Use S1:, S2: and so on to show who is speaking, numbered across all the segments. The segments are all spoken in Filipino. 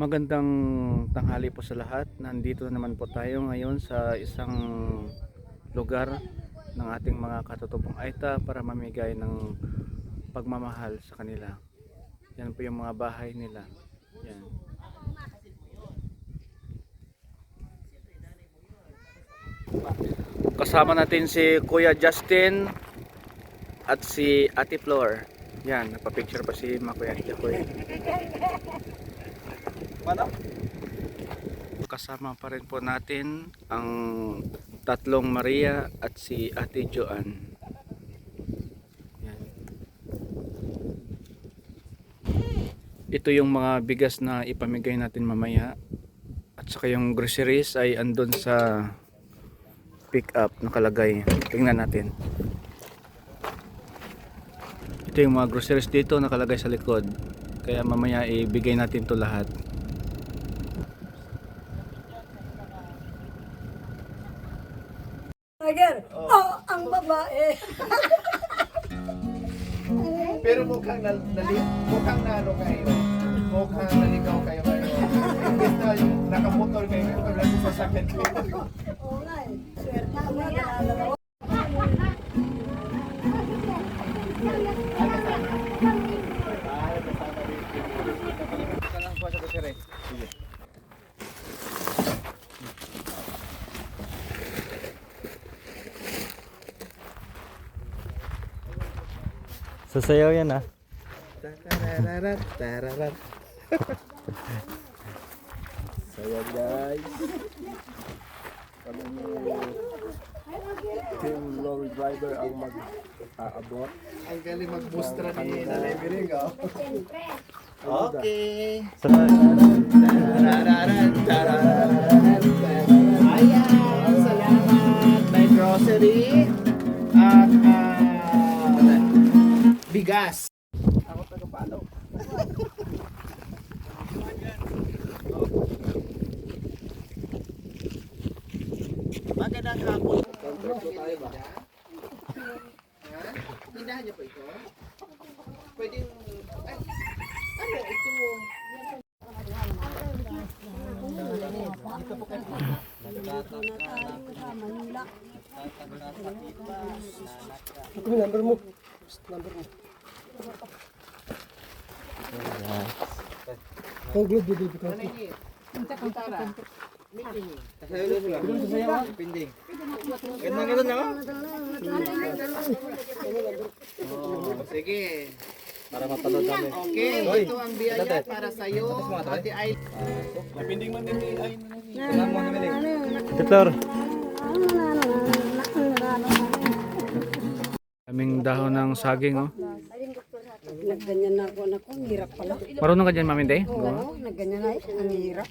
S1: Magandang tanghali po sa lahat. Nandito na naman po tayo ngayon sa isang lugar ng ating mga katutubong Aita para mamigay ng pagmamahal sa kanila. Yan po yung mga bahay nila. Yan. Kasama natin si Kuya Justin at si Ate Flor. Yan, napapicture pa si Makuya Jacoy. Kasama pa rin po natin ang tatlong Maria at si Ate Joan. Yan. Ito yung mga bigas na ipamigay natin mamaya. At saka yung groceries ay andun sa pick up nakalagay. Tingnan natin. Ito yung mga groceries dito nakalagay sa likod. Kaya mamaya ibigay natin to lahat.
S2: Nali, mukhang na ano kayo. Mukhang naligaw kayo ngayon. Imbes na yung nakamotor kayo ngayon, wala yung sasakyan kayo.
S3: Oo nga eh. Swerte na, dalawa.
S4: Sasayaw yan ah.
S2: Tarararat, tararat. So yan guys. Kami ni Team Lorry Driver ang mag-aabot. Ang galing mag-boostra ni Nanay Biring oh. Okay. Tarararat. Ayan, Magandang hapon. Contract po tayo ba? Ha? Tindahan niyo po ito? Pwedeng... Ay, ano ito? Ganda ganda na Oh, sige.
S4: Para mapanood namin.
S2: Okay, ito ang biyaya para sa iyo, Ate Ay.
S4: Titor.
S1: Kaming dahon ng saging oh.
S3: Nagganyan na ako, naku, ang hirap pala.
S1: Marunong ka dyan mami day?
S3: Oo, nagganyan na eh, ang hirap.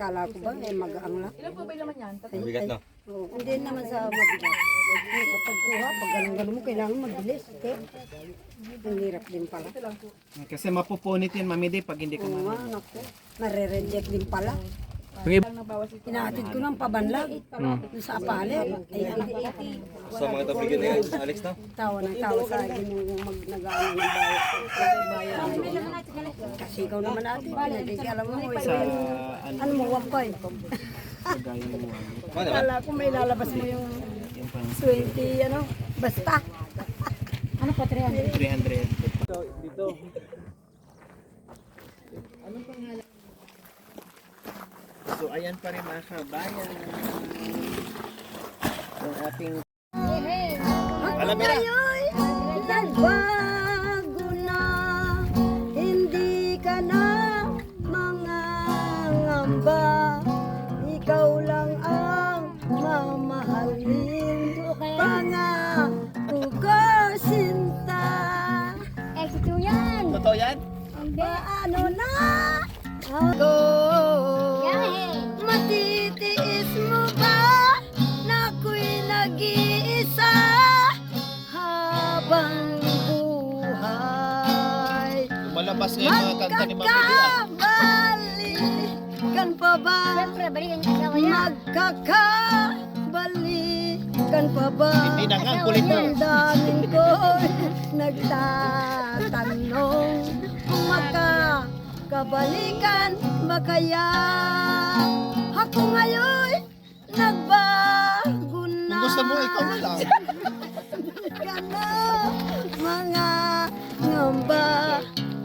S3: Kala ko ba, eh, magaang lang. Ilan po ba naman yan?
S4: Bigat no?
S3: Oo, hindi naman sa mabigat. Eh, kapag kuha, pag ganun-ganun mo, kailangan mabilis. Okay? Ang hirap din pala.
S2: Kasi mapupunit yan, Mami Day, pag hindi ka
S3: Oo nga, naku, nare-reject din pala.
S1: Yung iba,
S3: Inaatid ko ng pabanlag doon sa apale.
S4: Sa mga tabigyan ni Alex no?
S3: tawa ng tawa sa akin yung mag nag-ano ng bayad. Kasi ikaw naman natin, hindi alam mo. eh. Ano mo, wag pa eh. Kala ko may lalabas mo yung 20, ano, basta. Ano pa, 300?
S2: 300.
S1: dito.
S2: So, ayan pa rin mga kabayan. Ang ating... Alamira!
S3: Nagbago nag-iisa habang buhay?
S2: Malabas ngayon mga kanta ni Mami.
S3: Magkakabalikan pa ba?
S5: Siyempre, balikan yung asawa niya.
S3: Magkakabalikan pa ba?
S2: Hindi na nga, ang kulit mo.
S3: Damdamin ko nagtatanong magka kabalikan ba kaya? Ako ngayon nagbago na.
S2: Gusto mo, ikaw na lang.
S3: ka na, mga ngamba.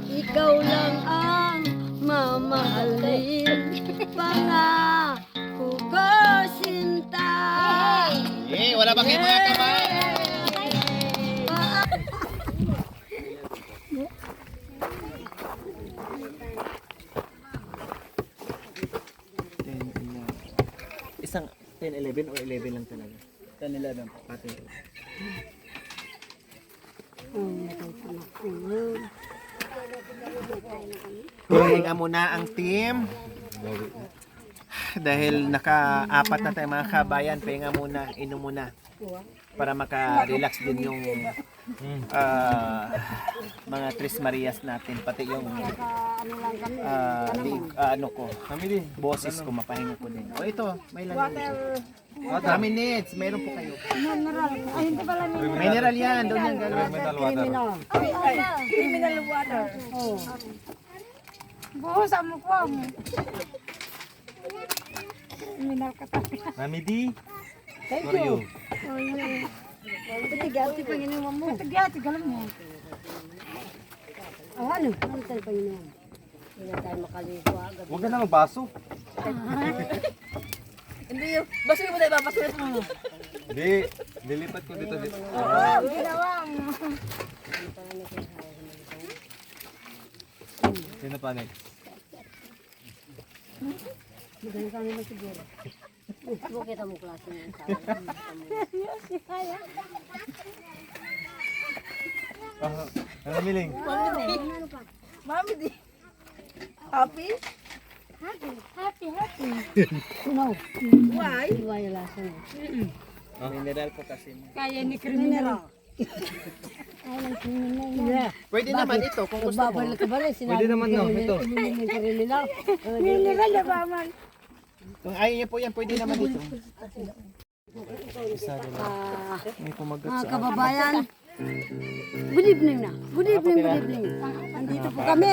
S3: Ikaw lang ang mamahalin. Pangako ko sinta.
S2: Eh, wala ba kayo mga kamay?
S4: Isang 10, 11 o 11 lang talaga? 10, 11 po. Ate.
S2: Pahinga muna ang team. Dahil naka-apat na tayo mga kabayan, pahinga muna, inom muna. Para maka-relax din yung ah, mga Tris Marias natin, pati yung ah, di- ah, ano ko, boses ko, mapahinga ko din. O ito, may lang. Water. minutes, meron po kayo. Mineral yan, doon yan galing.
S3: Criminal. Criminal water. Oh. Buhusan mo po. Criminal ka pa.
S4: Mami D,
S3: Thank
S4: you.
S3: Patigati Panginoon mo. Patigati ka lang mo. Oh, ano? Ano tayo Panginoon? Hindi na tayo makaligo agad.
S4: Huwag ka na magbaso.
S3: Hindi yun. Basta mo tayo papasulit mo.
S4: Hindi, lilipat ko dito dito.
S3: Ginawa mo.
S4: Sino pa next?
S3: Magaling ka naman siguro. Huwag kita mo klase sa
S4: Ah, ano miling?
S3: Mami di. Happy?
S5: Happy, happy, happy.
S3: No.
S5: Why?
S3: Why lasa na?
S2: Mineral po kasi.
S3: Kaya ni criminal. Yeah.
S2: Pwede naman ito kung gusto mo.
S4: Pwede naman, no, ito.
S3: Criminal na ba man?
S2: Kung ayaw niyo po yan, pwede naman dito.
S3: Ah,
S4: May pumagat
S3: mga kababayan. Good evening na. Good evening, good evening. Andito po kami.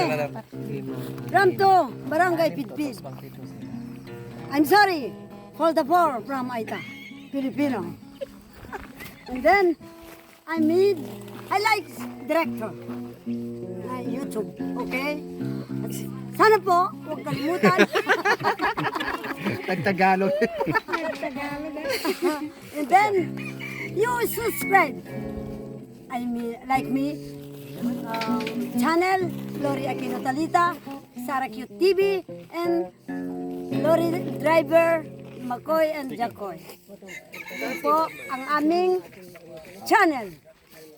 S3: Ramto, Barangay Pitpit. I'm sorry for the poor from Aita, Filipino. And then, I meet, I like director. YouTube, okay? Sana po, huwag kalimutan.
S2: Tagtagalog.
S3: And then, you subscribe. I mean, like me, um, channel, Lori Aquino Talita, Sara Cute TV, and Lori Driver, Makoy and Jacoy. Ito po ang aming channel.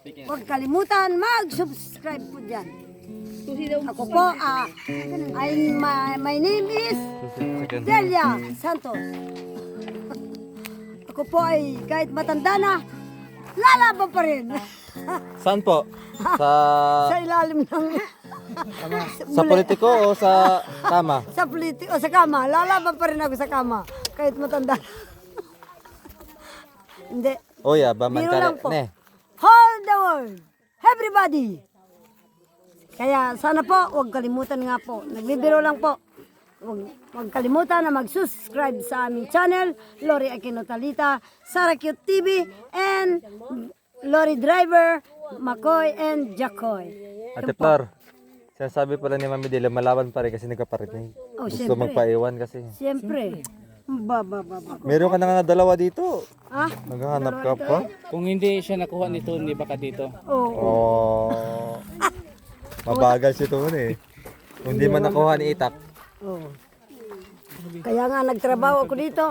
S3: Huwag kalimutan, mag-subscribe po dyan. Ako po, ah, I'm, my, my name is Delia Santos. Ako po ay kahit matanda na, lalaban pa rin.
S4: Saan po? Sa
S3: sa ilalim ng...
S4: sa politiko o sa tama?
S3: sa politi o sa kama. Lalaban pa rin ako sa kama. Kahit matanda na. Hindi.
S4: O ya, ba man
S3: Biro lang po.
S4: Ne.
S3: Hold the world. Everybody. Kaya sana po, huwag kalimutan nga po. Nagbibiro lang po. Huwag, huwag kalimutan na mag-subscribe sa aming channel, Lori Aquino Talita, Sara Cute TV, and Lori Driver, Makoy, and Jacoy.
S4: Ate Flor, sinasabi pala ni Mami Dila, malaban pa rin kasi nagkaparinig.
S3: Oh,
S4: Gusto
S3: siyempre.
S4: magpaiwan kasi.
S3: Siyempre. Ba, ba, ba, ba.
S4: Meron ka na nga dalawa dito.
S3: Ah,
S4: Naghahanap ka pa?
S1: Kung hindi siya nakuha ni Tony baka dito.
S3: oo.
S4: Oh. Mabagal si Tony eh. Kung di man nakuha ni Itak.
S3: Oo. Kaya nga nagtrabaho ako dito,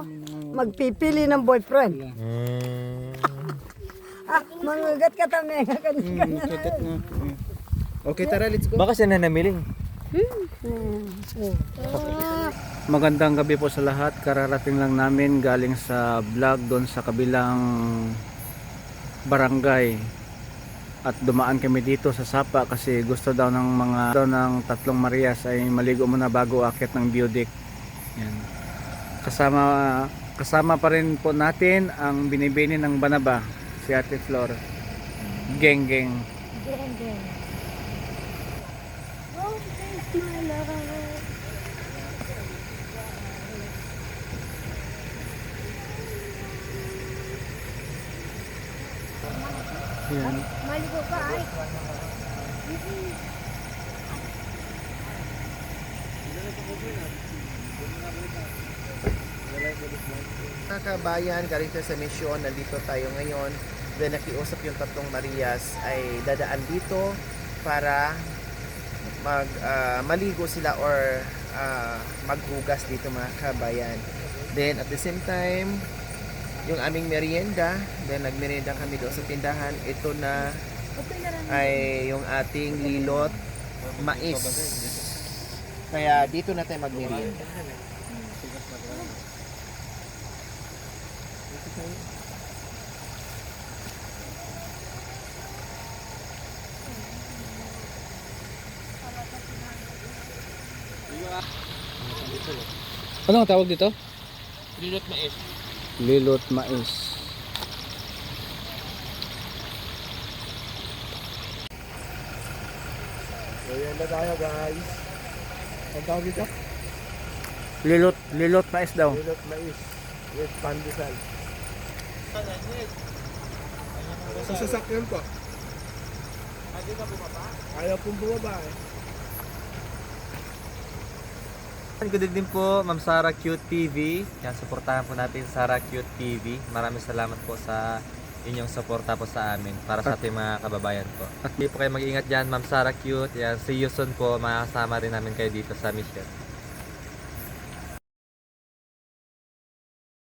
S3: magpipili ng boyfriend.
S4: Hmm.
S3: Ah, mangugat ka tami. Kanya-kanya na.
S2: Okay, tara, let's go.
S4: Baka siya na namiling.
S3: Hmm.
S1: Magandang gabi po sa lahat. Kararating lang namin galing sa vlog doon sa kabilang barangay. At dumaan kami dito sa Sapa kasi gusto daw ng mga daw ng tatlong Marias ay maligo muna bago akit ng Biodik. Yan. Kasama kasama pa rin po natin ang binibini ng Banaba, si Ate Flor. Geng geng.
S5: Bismillah.
S1: Yan.
S5: Maligo ka ay.
S2: Mga kabayan, galing tayo sa misyon, nandito tayo ngayon. Then nakiusap yung tatlong Marias ay dadaan dito para mag ah, maligo sila or ah, maghugas dito mga kabayan. Then at the same time, yung aming merienda, then nagmerienda kami doon sa tindahan. Ito na ay yung ating lilot mais. Kaya dito na tayo magmerienda.
S1: Ano ang tawag dito?
S2: Lilot mais.
S1: Lilot mais.
S6: Merienda tayo guys. Ang tawag dito?
S1: Lilot, lilot mais daw.
S6: Milot mais with pandesal. Sa sasakyan po. Ayaw pong bumaba eh.
S4: Good evening po, Ma'am Sara Cute TV. Yan, suportahan po natin Sara Cute TV. Maraming salamat po sa inyong suporta po sa amin para sa ating mga kababayan po. At hindi po kayo mag-ingat dyan, Ma'am Sara Cute. Yan, see you soon po. Makakasama rin namin kayo dito sa mission.